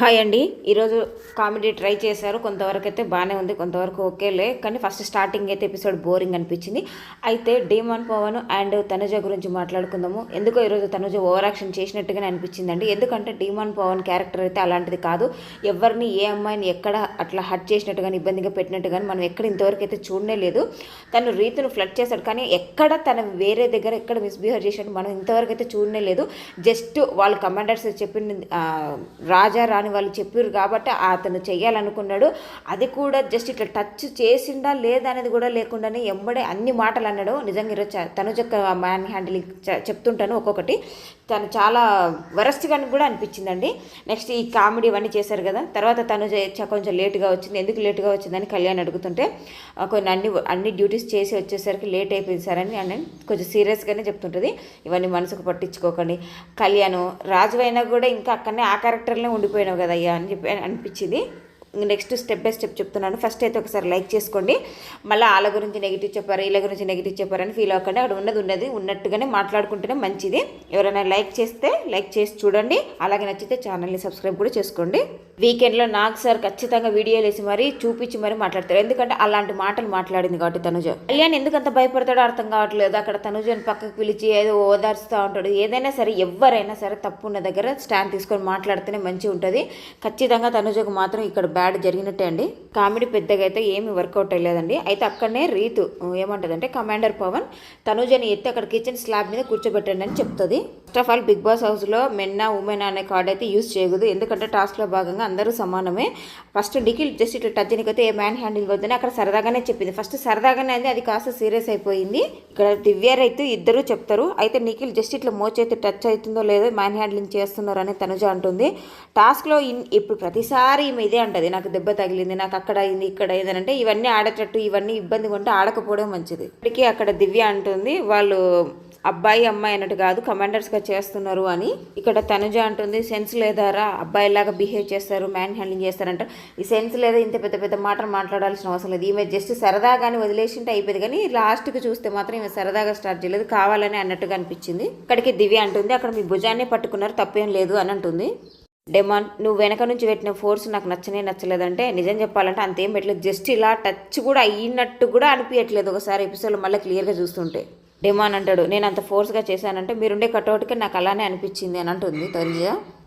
Hi అండి. ఈరోజు comedy try చేశారు. కొంతవరకు అయితే బాగానే ఉంది కొంతవరకు ఓకేలే. కానీ ఫస్ట్ స్టార్టింగ్ అయితే ఎపిసోడ్ బోరింగ్ అనిపించింది. అయితే డీమాన్ పవన్ అండ్ తనుజ గురించి మాట్లాడుకుందాము. ఎందుకో ఈరోజు తనుజ ఓవర్ యాక్షన్ చేసినట్టుగానే అనిపించిందండి. ఎందుకంటే డీమాన్ పవన్ క్యారెక్టర్ అయితే అలాంటిది కాదు. ఎవరిని ఏ అమ్మాయిని ఎక్కడ అట్లా హట్ చేసినట్టు కానీ ఇబ్బందిగా పెట్టినట్టు కానీ మనం ఎక్కడ ఇంతవరకు అయితే చూడనే లేదు. తను రీతిని ఫ్లడ్ చేశాడు. కానీ ఎక్కడ తన వేరే దగ్గర ఎక్కడ మిస్బిహేవ్ చేసినట్టు మనం ఇంతవరకు అయితే చూడనే లేదు. జస్ట్ వాళ్ళ కమాండర్స్ చెప్పిన రాజా రాణి అని వాళ్ళు చెప్పారు కాబట్టి అతను చేయాలనుకున్నాడు అది కూడా జస్ట్ ఇట్లా టచ్ చేసిందా లేదా అనేది కూడా లేకుండానే ఎంబడే అన్ని మాటలు అన్నాడు. నిజంగా ఈరోజు చ- తనుజ మ్యాన్ హ్యాండిలింగ్ చెప్తుంటాను ఒక్కొక్కటి. తను చాలా వరస్ట్గా కూడా అనిపించిందండి. నెక్స్ట్ ఈ కామెడీ ఇవన్నీ చేశారు కదా. తర్వాత తను కొంచెం లేట్గా వచ్చింది. ఎందుకు లేట్గా వచ్చిందని కళ్యాణ్ అడుగుతుంటే కొన్ని అన్ని అన్ని డ్యూటీస్ చేసి వచ్చేసరికి లేట్ అయిపోయింది సార్ అని అని కొంచెం సీరియస్గానే చెప్తుంటుంది. ఇవన్నీ మనసుకు పట్టించుకోకండి. కళ్యాణ్ రాజు అయినా కూడా ఇంకా అక్కడనే ఆ క్యారెక్టర్లో ఉండిపోయినావు కదయ్యా అని చెప్పి అనిపించింది. నెక్స్ట్ స్టెప్ బై స్టెప్ చెప్తున్నాను. ఫస్ట్ అయితే ఒకసారి లైక్ చేసుకోండి. మళ్ళీ వాళ్ళ గురించి నెగిటివ్ చెప్పారు వీళ్ళ గురించి నెగిటివ్ చెప్పారని ఫీల్ అవ్వకండి. అక్కడ ఉన్నది ఉన్నది ఉన్నట్టుగానే మాట్లాడుకుంటేనే మంచిది. ఎవరైనా లైక్ చేస్తే లైక్ చేసి చూడండి. అలాగే నచ్చితే ఛానల్ని సబ్స్క్రైబ్ కూడా చేసుకోండి. వీకెండ్లో నాకు సార్ ఖచ్చితంగా వీడియోలు వేసి మరీ చూపించి మరీ మాట్లాడతారు. ఎందుకంటే అలాంటి మాటలు మాట్లాడింది కాబట్టి తనుజ. కళ్యాణ్ ఎందుకంత భయపడతాడో అర్థం కావట్లేదు. అక్కడ తనుజని పక్కకు పిలిచి ఏదో ఓదార్స్తూ ఉంటాడు. ఏదైనా సరే ఎవరైనా సరే తప్పు ఉన్న దగ్గర స్టాండ్ తీసుకొని మాట్లాడితేనే మంచిగా ఉంటుంది. ఖచ్చితంగా తనుజకు మాత్రం ఇక్కడ బ్యాడ్ జరిగినట్టే అండి. కామెడీ పెద్దగా అయితే ఏమి వర్కౌట్ అయ్యలేదండి. అయితే అక్కడనే రీతు ఏమంటదంటే కమాండర్ పవన్ తనుజని ఎత్తి అక్కడ కిచెన్ స్లాబ్ మీద కూర్చోబెట్టండి అని చెప్తుంది. First of all Bigg Boss హౌస్లో మెన్నా ఉమెన్ అనే కార్డ్ అయితే యూస్ చేయకూడదు. ఎందుకంటే టాస్క్లో భాగంగా అందరూ సమానమే. ఫస్ట్ డికిల్ జస్ట్ ఇట్లా టచ్ అయితే ఏ మ్యాన్ హ్యాండిల్ వద్దని అక్కడ సరదాగానే చెప్పింది. ఫస్ట్ సరదాగానే అది అది కాస్త సీరియస్ అయిపోయింది. ఇక్కడ దివ్య రైతు ఇద్దరు చెప్తారు. అయితే నిఖిల్ జస్ట్ ఇట్లా మోచేతి టచ్ అవుతుందో లేదో మ్యాన్ హ్యాండిలింగ్ చేస్తున్నారు అని తనుజ అంటుంది. టాస్క్లో ఇన్ ఇప్పుడు ప్రతిసారి ఈమె ఇదే అంటది. నాకు దెబ్బ తగిలింది నాకు అక్కడ అయింది ఇక్కడ అయింది అంటే ఇవన్నీ ఆడేటట్టు ఇవన్నీ ఇబ్బందిగా ఉంటే ఆడకపోవడం మంచిది. ఇప్పటికీ అక్కడ దివ్య అంటుంది వాళ్ళు అబ్బాయి అమ్మాయి అన్నట్టు కాదు కమాండర్స్గా చేస్తున్నారు అని. ఇక్కడ తనుజ అంటుంది సెన్స్ లేదారా? అబ్బాయిలాగా బిహేవ్ చేస్తారు మ్యాన్ హ్యాండ్లింగ్ చేస్తారంట. ఈ సెన్స్ లేదా ఇంత పెద్ద పెద్ద మాటలు మాట్లాడాల్సిన అవసరం లేదు. ఈమె జస్ట్ సరదాగానే వదిలేసింటే అయిపోయింది. కానీ లాస్ట్కి చూస్తే మాత్రం ఈమె సరదాగా స్టార్ట్ చేయలేదు. కావాలని అన్నట్టుగా అనిపించింది. ఇక్కడికి దివ్య అంటుంది అక్కడ మీ భుజాన్ని పట్టుకున్నారు తప్పేం లేదు అని అంటుంది. డెమాన్ నువ్వు వెనక నుంచి పెట్టిన ఫోర్స్ నాకు నచ్చనే నచ్చలేదంటే నిజం చెప్పాలంటే అంతేం పెట్టలేదు. జస్ట్ ఇలా టచ్ కూడా అయినట్టు కూడా అనిపించట్లేదు ఒకసారి ఎపిసోడ్ మళ్ళీ క్లియర్గా చూస్తుంటే. డెమాన్ అంటాడు నేను అంత ఫోర్స్గా చేశానంటే మీరుండే కటౌట్కి నాకు అలానే అనిపించింది అని అంటుంది తనుజ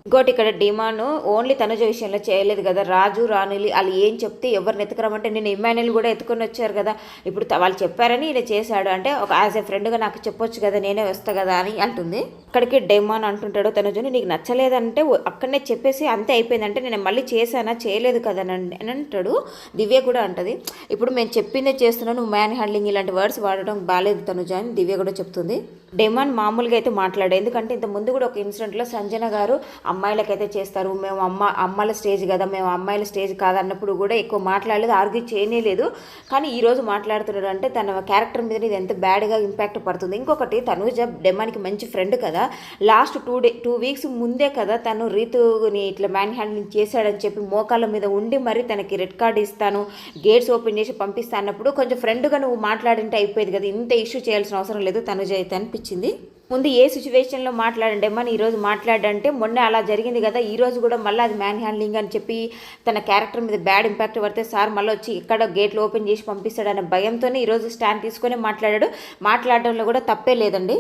ఇంకోటి ఇక్కడ డిమాండ్ ఓన్లీ తనుజ విషయంలో చేయలేదు కదా. రాజు రాణులి వాళ్ళు ఏం చెప్తే ఎవరిని ఎత్తుకురమంటే నేను ఇమాన్యుల్ కూడా ఎత్తుకొని వచ్చారు కదా. ఇప్పుడు వాళ్ళు చెప్పారని ఈయన చేశాడు అంటే ఒక యాజ్ ఎ ఫ్రెండ్గా నాకు చెప్పొచ్చు కదా నేనే వస్తా కదా అని అంటుంది. అక్కడికి డెమాన్ అంటుంటాడు తనుజుని నీకు నచ్చలేదంటే అక్కడనే చెప్పేసి అంతే అయిపోయిందంటే నేను మళ్ళీ చేశానా? చేయలేదు కదా అని అంటాడు. దివ్య కూడా అంటది ఇప్పుడు మేము చెప్పిందే చేస్తున్నాను మ్యాన్ హ్యాండ్లింగ్ ఇలాంటి వర్డ్స్ వాడడం బాగాలేదు తనుజ అని దివ్య కూడా చెప్తుంది. డెమాన్ మామూలుగా అయితే మాట్లాడే ఎందుకంటే ఇంత ముందు కూడా ఒక ఇన్సిడెంట్లో సంజన గారు అమ్మాయిలకైతే చేస్తారు మేము అమ్మ అమ్మాయిల స్టేజ్ కదా మేము అమ్మాయిల స్టేజ్ కాదన్నప్పుడు కూడా ఎక్కువ మాట్లాడలేదు ఆర్గ్యూ చేయలేదు కానీ ఈరోజు మాట్లాడుతున్నాడు అంటే తన క్యారెక్టర్ మీద ఇది ఎంత బ్యాడ్గా ఇంపాక్ట్ పడుతుంది. ఇంకొకటి తనుజ డెమాన్కి మంచి ఫ్రెండ్ కదా. Last two day two weeks ముందే కదా తను రీతుని ఇట్లా మ్యాన్ హ్యాండ్లింగ్ చేశాడని చెప్పి మోకాళ్ళ మీద ఉండి మరి తనకి రెడ్ కార్డ్ ఇస్తాను గేట్స్ ఓపెన్ చేసి పంపిస్తా అన్నప్పుడు కొంచెం ఫ్రెండ్గా నువ్వు మాట్లాడింటే అయిపోయేది కదా. ఇంత ఇష్యూ చేయాల్సిన అవసరం లేదు తనుజ అయితే అనిపించింది. ముందు ఏ సిచ్యువేషన్లో మాట్లాడండి మన ఈరోజు మాట్లాడంటే మొన్న అలా జరిగింది కదా ఈరోజు కూడా మళ్ళీ అది మ్యాన్ హ్యాండ్లింగ్ అని చెప్పి తన క్యారెక్టర్ మీద బ్యాడ్ ఇంపాక్ట్ పడితే సార్ మళ్ళీ వచ్చి ఇక్కడ గేట్లు ఓపెన్ చేసి పంపిస్తాడనే భయంతోనే ఈరోజు స్టాండ్ తీసుకొని మాట్లాడాడు. మాట్లాడడంలో కూడా తప్పే లేదండి.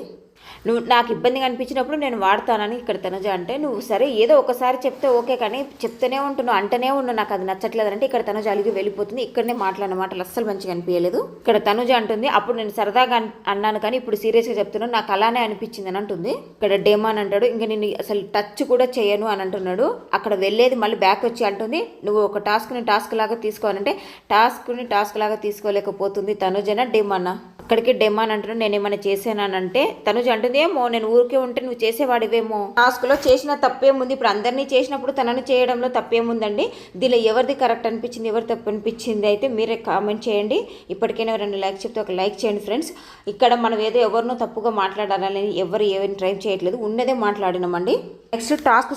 నువ్వు నాకు ఇబ్బందిగా అనిపించినప్పుడు నేను వాడతానని ఇక్కడ తనుజ అంటే నువ్వు సరే ఏదో ఒకసారి చెప్తే ఓకే కానీ చెప్తూనే ఉంటున్నావు అంటనే ఉన్నావు నాకు అది నచ్చట్లేదు అంటే ఇక్కడ తనుజ అలిగి వెళ్ళిపోతుంది. ఇక్కడనే మాట్లాడిన మాటలు అస్సలు మంచిగా అనిపించలేదు. ఇక్కడ తనుజ అంటుంది అప్పుడు నేను సరదాగా అన్నాను కానీ ఇప్పుడు సీరియస్గా చెప్తున్నాను నాకు అలానే అనిపించింది అని అంటుంది. ఇక్కడ డేమాన్ అంటాడు ఇంకా నేను అసలు టచ్ కూడా చేయను అని అంటున్నాడు. అక్కడ వెళ్ళేది మళ్ళీ బ్యాక్ వచ్చి అంటుంది నువ్వు ఒక టాస్క్ని టాస్క్ లాగా తీసుకోవాలంటే టాస్క్ని టాస్క్ లాగా తీసుకోలేకపోతుంది తనుజన డేమానా అక్కడికి డెమాన్ అంటున్నాడు. నేను ఏమైనా చేశానంటే తనుజ అంటుంది ఏమో నేను ఊరికే ఉంటే నువ్వు చేసేవాడివేమో. టాస్క్లో చేసిన తప్పేముంది? ఇప్పుడు అందరినీ చేసినప్పుడు తనని చేయడంలో తప్పేముందండి? దీనిలో ఎవరిది కరెక్ట్ అనిపించింది ఎవరు తప్పు అనిపించింది అయితే మీరే కామెంట్ చేయండి. ఇప్పటికైనా రెండు లైక్ చెప్తే ఒక లైక్ చేయండి ఫ్రెండ్స్. ఇక్కడ మనం ఏదో ఎవరినో తప్పుగా మాట్లాడాలని ఎవరు ఏమైనా ట్రై చేయట్లేదు. ఉన్నదే మాట్లాడినామండి. నెక్స్ట్ టాస్క్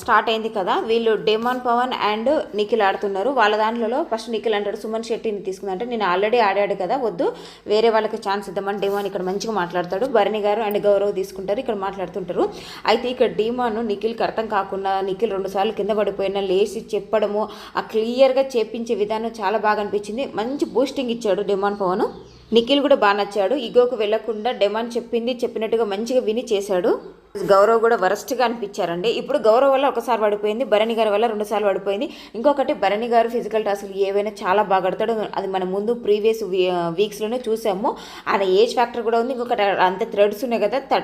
స్టార్ట్ అయింది కదా. వీళ్ళు డెమాన్ పవన్ అండ్ నిఖిల్ ఆడుతున్నారు. వాళ్ళ దాంట్లో ఫస్ట్ నిఖిల్ అంటాడు సుమన్ శెట్టిని తీసుకుందంటే. నేను ఆల్రెడీ ఆడాడు కదా వద్దు. వేరే వాళ్ళకి ఛాన్స్ ఇద్దామని డెమాన్ ఇక్కడ మంచిగా మాట్లాడతాడు. భరణి గారు అండ్ గౌరవ్ తీసుకుంటారు ఇక్కడ మాట్లాడుతుంటారు. అయితే ఇక్కడ డీమాన్ నిఖిల్కి అర్థం కాకుండా నిఖిల్ రెండు సార్లు కింద పడిపోయినా లేచి చెప్పడము ఆ క్లియర్గా చేపించే విధానం చాలా బాగా అనిపించింది. మంచి బూస్టింగ్ ఇచ్చాడు డెమాన్ పవన్. నిఖిల్ కూడా బాగా నచ్చాడు. ఇగోకు వెళ్ళకుండా డెమాన్ చెప్పింది చెప్పినట్టుగా మంచిగా విని చేశాడు. గౌరవ్ కూడా వరస్ట్గా అనిపించారండి. ఇప్పుడు గౌరవ్ వల్ల ఒకసారి పడిపోయింది భరణి గారి వల్ల రెండుసార్లు పడిపోయింది. ఇంకొకటి భరణి గారు ఫిజికల్ టాస్క్లు ఏవైనా చాలా బాగా ఆడతాడు అది మన ముందు ప్రీవియస్ వీక్స్లోనే చూసాము. ఆయన ఏజ్ ఫ్యాక్టర్ కూడా ఉంది. ఇంకొకటి అంత థ్రెడ్స్ ఉన్నాయి కదా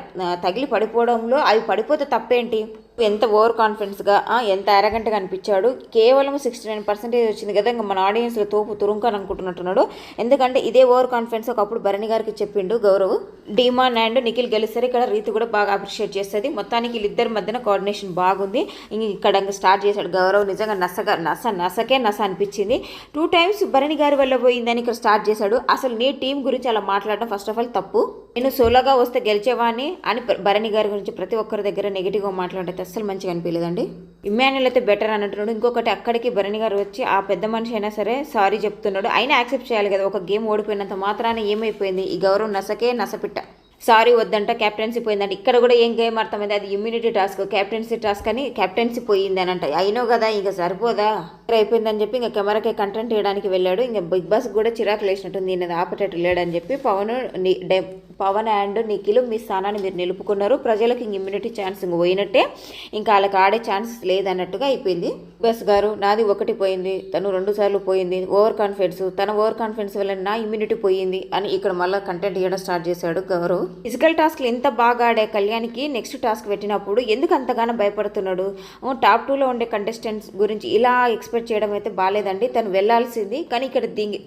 తగిలి పడిపోవడంలో అవి పడిపోతే తప్పేంటి? ఎంత ఓవర్ కాన్ఫిడెన్స్గా ఎంత అరగంటగా అనిపించాడు. కేవలం సిక్స్టీ నైన్ పర్సెంటేజ్ వచ్చింది కదా ఇంకా మన ఆడియన్స్లో తోపు తురుంకని అనుకుంటున్నట్టున్నాడు. ఎందుకంటే ఇదే ఓవర్ కాన్ఫిడెన్స్ ఒకప్పుడు భరణి గారికి చెప్పిండు గౌరవ్. డీమాన్ అండ్ నిఖిల్ గెలుస్తారు ఇక్కడ రీతి కూడా బాగా అప్రిషియేట్ చేస్తుంది. మొత్తానికి వీళ్ళిద్దరి మధ్యన కోఆర్డినేషన్ బాగుంది. ఇంక ఇక్కడ స్టార్ట్ చేశాడు గౌరవ్. నిజంగా నసగా నస నసకే నస అనిపించింది. టూ టైమ్స్ భరణి గారి వల్ల పోయిందని ఇక్కడ స్టార్ట్ చేశాడు. అసలు నీ టీం గురించి అలా మాట్లాడడం ఫస్ట్ ఆఫ్ ఆల్ తప్పు. నేను సోలోగా వస్తే గెలిచేవాడిని అని భరణి గారి గురించి ప్రతి ఒక్కరి దగ్గర నెగిటివ్గా మాట్లాడితే అస్సలు మంచిగా అనిపించలేదండి. ఇమ్మాన్యుల్ అయితే బెటర్ అన్నట్టున్నాడు ఇంకొకటి అక్కడికి భరణి గారు వచ్చి ఆ పెద్ద మనిషి అయినా సరే సారీ చెప్తున్నాడు. అయినా యాక్సెప్ట్ చేయాలి కదా ఒక గేమ్ ఓడిపోయినంత మాత్రాన ఏమైపోయింది? ఈ గౌరవం నసకే నసపిట్ట. సారీ వద్దంట క్యాప్టెన్సీ పోయిందంట. ఇక్కడ కూడా ఏం గేమ్ అర్థమైంది? అది ఇమ్యూనిటీ టాస్క్ క్యాప్టెన్సీ టాస్క్ అని క్యాప్టెన్సీ పోయింది అని అంట అయినో కదా ఇక సరిపోదా? అయిపోయిందని చెప్పి ఇంకా కెమెరాకి కంటెంట్ ఇవ్వడానికి వెళ్ళాడు. ఇంకా బిగ్ బాస్ కూడా చిరాకు లేచినట్టుంది. నేను ఆపటట్టు లేడని చెప్పి పవన్ ని- పవన్ అండ్ నిఖిల్ మీ స్థానాన్ని మీరు నిలుపుకున్నారు. ప్రజలకు ఇంక ఇమ్యూనిటీ ఛాన్స్ ఇంక పోయినట్టే. ఇంకా వాళ్ళకి ఆడే ఛాన్స్ లేదన్నట్టుగా అయిపోయింది. బస్ గారు నాది ఒకటి పోయింది. తను రెండు సార్లు పోయింది. ఓవర్ కాన్ఫిడెన్స్ తన ఓవర్ కాన్ఫిడెన్స్ వల్ల నా ఇమ్యూనిటీ పోయింది అని ఇక్కడ మళ్ళీ కంటెంట్ ఇవ్వడం స్టార్ట్ చేశాడు గౌరవ్. ఫిజికల్ టాస్క్లు ఎంత బాగా ఆడే కళ్యాణ్కి నెక్స్ట్ టాస్క్ పెట్టినప్పుడు ఎందుకు అంతగానో భయపడుతున్నాడు? టాప్ టూలో ఉండే కంటెస్టెంట్స్ గురించి ఇలా ఎక్స్పెక్ట్ చేయడం అయితే బాగాలేదండి తను వెళ్ళాల్సింది. కానీ ఇక్కడ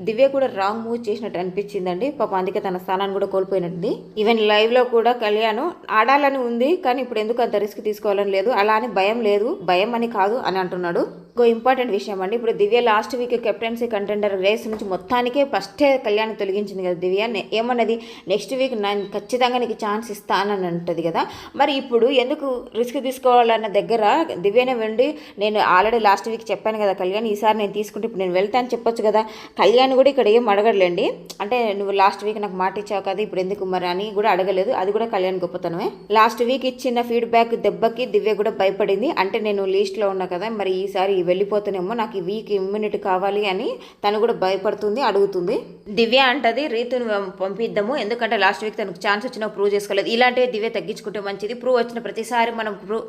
దివ్య కూడా రాంగ్ మూవ్ చేసినట్టు అనిపించిందండి. పాప అందుకే తన స్థానాన్ని కూడా కోల్పోయినట్టుంది. ఈవెన్ లైవ్లో కూడా కళ్యాణ్ ఆడాలని ఉంది కానీ ఇప్పుడు ఎందుకు అంత రిస్క్ తీసుకోవాలని లేదు. అలా అని భయం లేదు. భయం అని కాదు అని అంటున్నాడు. ఇంకో ఇంపార్టెంట్ విషయం అండి. ఇప్పుడు Divya last week captaincy contender race నుంచి మొత్తానికే ఫస్టే కళ్యాణ్ తొలగించింది కదా దివ్య. ఏమన్నది? నెక్స్ట్ వీక్ నేను ఖచ్చితంగా నీకు ఛాన్స్ ఇస్తానని అంటది కదా. మరి ఇప్పుడు ఎందుకు రిస్క్ తీసుకోవాలన్న దగ్గర దివ్యనే వెండి నేను ఆల్రెడీ లాస్ట్ వీక్ చెప్పాను కదా కళ్యాణ్ ఈసారి నేను తీసుకుంటే ఇప్పుడు నేను వెళ్తాను చెప్పొచ్చు కదా. కళ్యాణ్ కూడా ఇక్కడ ఏం అడగడలేండి. అంటే నువ్వు లాస్ట్ వీక్ నాకు మాట ఇచ్చావు కదా ఇప్పుడు ఎందుకు మరి అని కూడా అడగలేదు. అది కూడా కళ్యాణ్ గొప్పతనమే. లాస్ట్ వీక్ ఇచ్చిన ఫీడ్బ్యాక్ దెబ్బకి దివ్య కూడా భయపడింది. అంటే నేను లీస్ట్లో ఉన్నా కదా మరి ఈసారి వెళ్ళిపోతానేమో నాకు ఈ వీక్ ఇమ్యూనిటీ కావాలి అని తను కూడా భయపడుతుంది అడుగుతుంది. దివ్య అంటది రీతును పంపిద్దాము. ఎందుకంటే లాస్ట్ వీక్ తనకు ఛాన్స్ వచ్చినా ప్రూవ్ చేసుకోలేదు. ఇలాంటివి దివ్య తగ్గించుకుంటే మంచిది. ప్రూవ్ వచ్చిన ప్రతిసారి మనం ప్రూవ్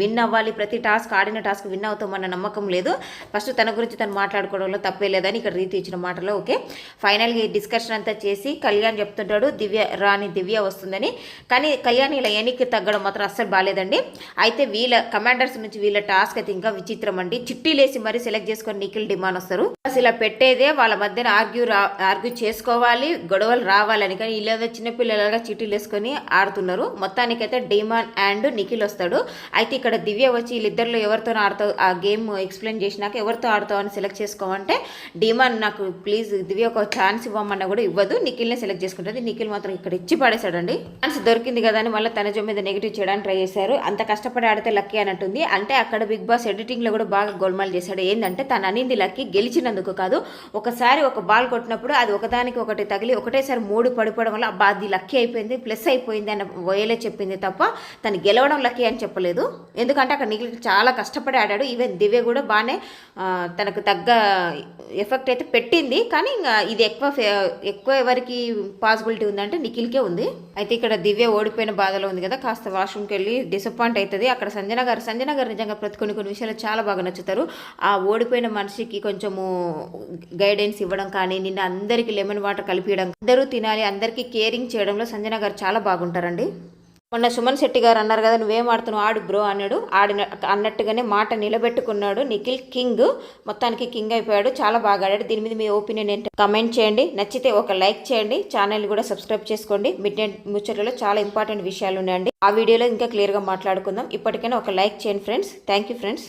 విన్ అవ్వాలి. ప్రతి టాస్క్ ఆడిన టాస్క్ విన్ అవుతామన్న నమ్మకం లేదు. ఫస్ట్ తన గురించి తను మాట్లాడుకోవడంలో తప్పే లేదని ఇక్కడ రీతి ఇచ్చిన మాటలో ఓకే. ఫైనల్గా ఈ డిస్కషన్ అంతా చేసి కళ్యాణ్ చెప్తుంటాడు దివ్య రాణి దివ్య వస్తుందని. కానీ కళ్యాణ్ ఇలా ఎనికి తగ్గడం మాత్రం అస్సలు బాగాలేదండి అయితే వీళ్ళ కమాండర్స్ నుంచి వీళ్ళ టాస్క్ అయితే ఇంకా విచిత్రం అండి. చిట్టీలేసి మరీ సెలెక్ట్ చేసుకొని నిఖిల్ డిమాండ్ వస్తారు. అసలు ఇలా పెట్టేదే వాళ్ళ మధ్యన ఆర్గ్యూ రా ఆర్గ్యూ చేసుకోవాలి గొడవలు రావాలని. కానీ వీళ్ళేదో చిన్నపిల్లలుగా చీటీలు వేసుకొని ఆడుతున్నారు. మొత్తానికైతే డీమాన్ అండ్ నిఖిల్ వస్తాడు. అయితే ఇక్కడ దివ్య వచ్చి వీళ్ళిద్దరిలో ఎవరితో ఆడతావు ఆ గేమ్ ఎక్స్ప్లెయిన్ చేసినాక ఎవరితో ఆడతావు అని సెలెక్ట్ చేసుకోమంటే డీమాన్ నాకు ప్లీజ్ దివ్య ఒక ఛాన్స్ ఇవ్వమన్నా కూడా ఇవ్వదు. నిఖిల్నే సెలెక్ట్ చేసుకుంటుంది. నిఖిల్ మాత్రం ఇక్కడ ఇచ్చి పడేశాడండి. ఛాన్స్ దొరికింది కదా అని మళ్ళీ తనజ మీద నెగిటివ్ చేయడానికి ట్రై చేశారు. అంత కష్టపడి ఆడితే లక్కీ అని అంటే అక్కడ బిగ్ బాస్ ఎడిటింగ్లో కూడా బాగా గోల్మాల్ చేశాడు. ఏంటంటే తను అనింది లక్కీ గెలిచినందుకు. కాదు ఒకసారి ఒక బాల్ కొట్టినప్పుడు అది ఒకదానికి ఒకటి తగిలి ఒకటేసారి మూడు పడిపోవడం వల్ల అబ్బా అది లక్కీ అయిపోయింది ప్లస్ అయిపోయింది అన్న వయలే చెప్పింది తప్ప తను గెలవడం లక్కీ అని చెప్పలేదు. ఎందుకంటే అక్కడ నిఖిల్ చాలా కష్టపడి ఆడాడు. ఈవెన్ దివ్య కూడా బాగానే తనకు తగ్గ ఎఫెక్ట్ అయితే పెట్టింది. కానీ ఇంకా ఇది ఎక్కువ ఫే- ఎక్కువ ఎవరికి పాసిబిలిటీ ఉందంటే నిఖిల్కే ఉంది. అయితే ఇక్కడ దివ్య ఓడిపోయిన బాధలో ఉంది కదా కాస్త వాష్రూమ్కి వెళ్ళి డిసప్పాయింట్ అవుతుంది. అక్కడ సంజన గారు సంజన గారు నిజంగా ప్రతి కొన్ని కొన్ని విషయాలు చాలా బాగా నచ్చుతారు. ఆ ఓడిపోయిన మనిషికి కొంచెము గైడెన్స్ ఇవ్వడం కానీ నిన్న అందరికీ లెమన్ వాటర్ కలిపియడం అందరూ తినాలి అందరికీ కేరింగ్ చేయడంలో సంజన గారు చాలా బాగుంటారండి. మొన్న సుమన్ శెట్టి గారు అన్నారు కదా నువ్వేం ఆడుతున్నావు? ఆడు బ్రో అన్నాడు. ఆడిన అన్నట్టుగానే మాట నిలబెట్టుకున్నాడు నిఖిల్ కింగ్ మొత్తానికి కింగ్ అయిపోయాడు చాలా బాగా ఆడాడు. దీని మీద మీ ఒపీనియన్ ఏంటో? కమెంట్ చేయండి. నచ్చితే ఒక లైక్ చేయండి. ఛానల్ కూడా సబ్స్క్రైబ్ చేసుకోండి. మిడ్ నైట్ ముచ్చట్లలో చాలా ఇంపార్టెంట్ విషయాలు ఉన్నాయండి. ఆ వీడియోలో ఇంకా క్లియర్గా మాట్లాడుకుందాం. ఇప్పటికైనా ఒక లైక్ చేయండి ఫ్రెండ్స్ థ్యాంక్ యూ ఫ్రెండ్స్